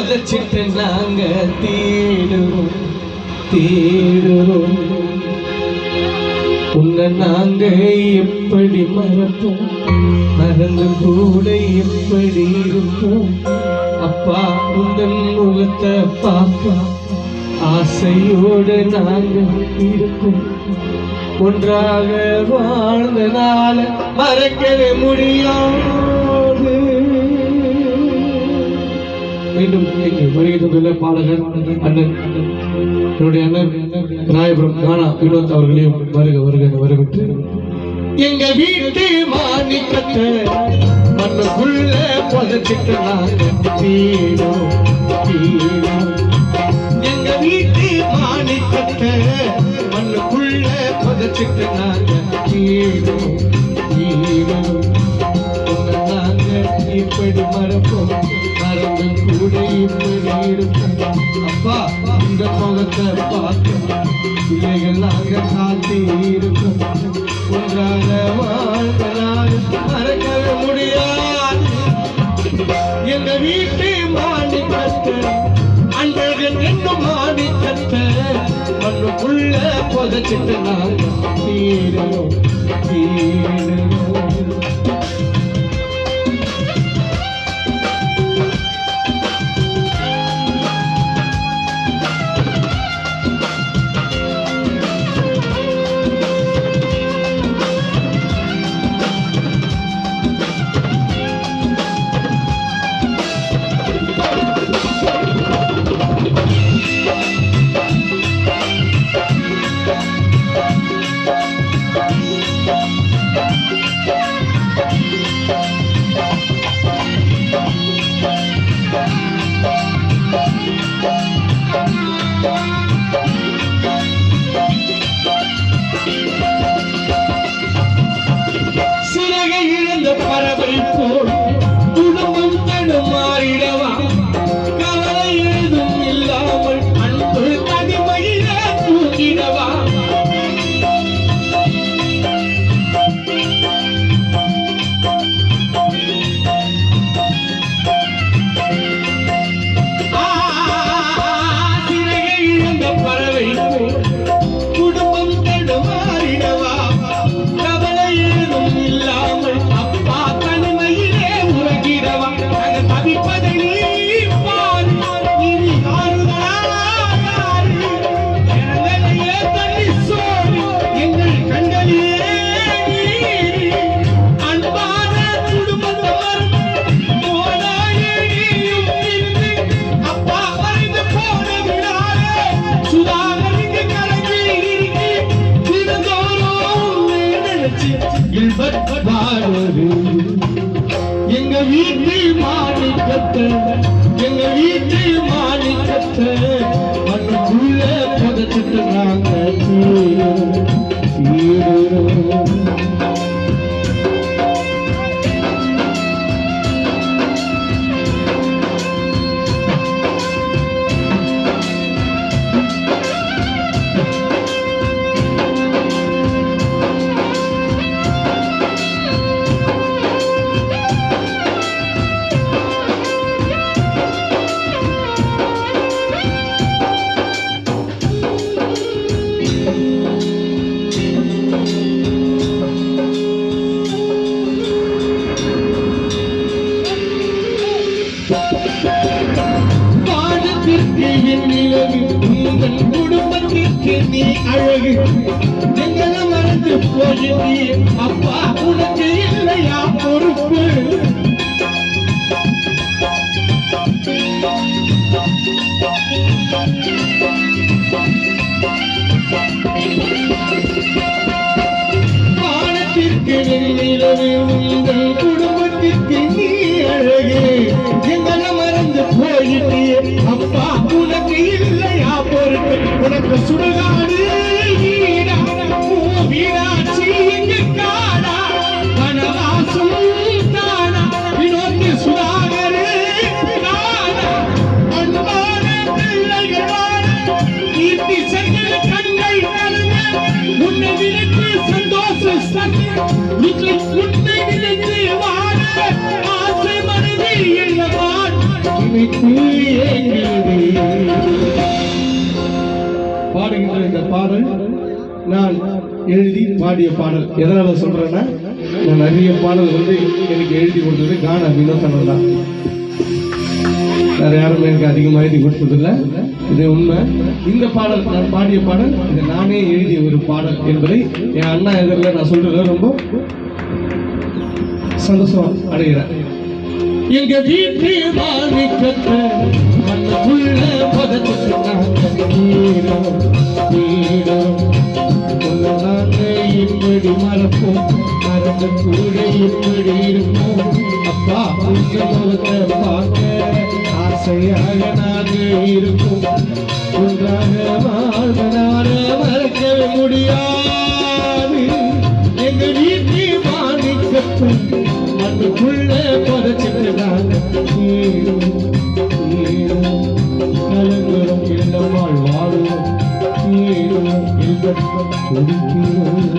புதைச்சிட்டு நாங்க தேடுவோம் தேடுவோம் உன்னை நாங்க எப்படி மறப்போம்? மறந்து கூட எப்படி இருப்போம்? அப்பா உங்கள் முகத்தை பார்க்க ஆசையோடு நாங்கள் இருப்போம். ஒன்றாக வாழ்ந்தனால மறக்கவே முடியும் மீண்டும் இங்கு வருகை தந்துள்ள பாடகர் அண்ணன் என்னுடைய அண்ணன் ராயபுரம் கானா வினோத் அவர்களையும் வருக வருக வரவிட்டு எங்க வீட்டு மாணிக்கத்தை மண்ணுக்குள்ள புதைச்சிட்டு எங்க வீட்டு மாணிக்கத்தை மண்ணுக்குள்ள புதைச்சிட்டு நாங்க தீடும் தீடும் நாங்க இப்படி மறப்போம். மறந்து கூட இப்படி இருப்போம் அப்பா இந்த முகத்தை பார்த்து பிள்ளைகள் நாங்கள் காத்து இருக்கும் ஒன்றாக வாழ்வதாக மறக்கவே முடியாது. எங்க வீட்டை வீட்டு மாணிக்கத்தை அன்றர்கள் என்னும் மாணிக்கத்தை மண்ணுக்குள்ள புதைச்சிட்டு நாங்கள் தீரணும் தீரணும். இல்பத் வாழ்வது எங்க வீட்டில் மாணிக்கத்தை எங்க வீட்டில் உங்கள் குடும்பத்திற்கு நீ அழகு. எங்களை மறந்து போயிட்டே அப்பா உனக்கு இல்லையா பொறுப்பு? வானத்திற்கு என் உங்கள் பாடுகின்ற இந்த பாடல் நான் எழுதி பாடிய பாடல். எதனால சொல்றேன்னா நான் நிறைய பாடல் வந்து எனக்கு எழுதி கொடுத்தது கான வினோதனம் தான். வேற யாரும் எனக்கு அதிகமாக எழுதி கொடுத்ததில்ல இது உண்மை. இந்த பாடல் நான் பாடிய பாடல் இது நானே எழுதிய ஒரு பாடல் என்பதை என் அண்ணா எதிரில் நான் சொல்றது ரொம்ப சந்தோஷம் அடைகிறேன். எங்க வீட்டு மாணிக்கத்தை இப்படி மறப்போம். மறந்த கூட இப்படி இருக்கும். அப்பா உங்க முகத்தை பார்க்க. ஆசையாக நாங்கள் இருக்கும். ஒன்றாக வாழ்வனால மறக்கவே முடியாது. எங்க வீட்டு மாணிக்கத்தை அதுக்குள்ள புதைச்சிட்டு நாங்க நீரம் நீரம் கலங்குறோம் இல்லமாள் வாழும் நீரும் துடிக்கிறோம்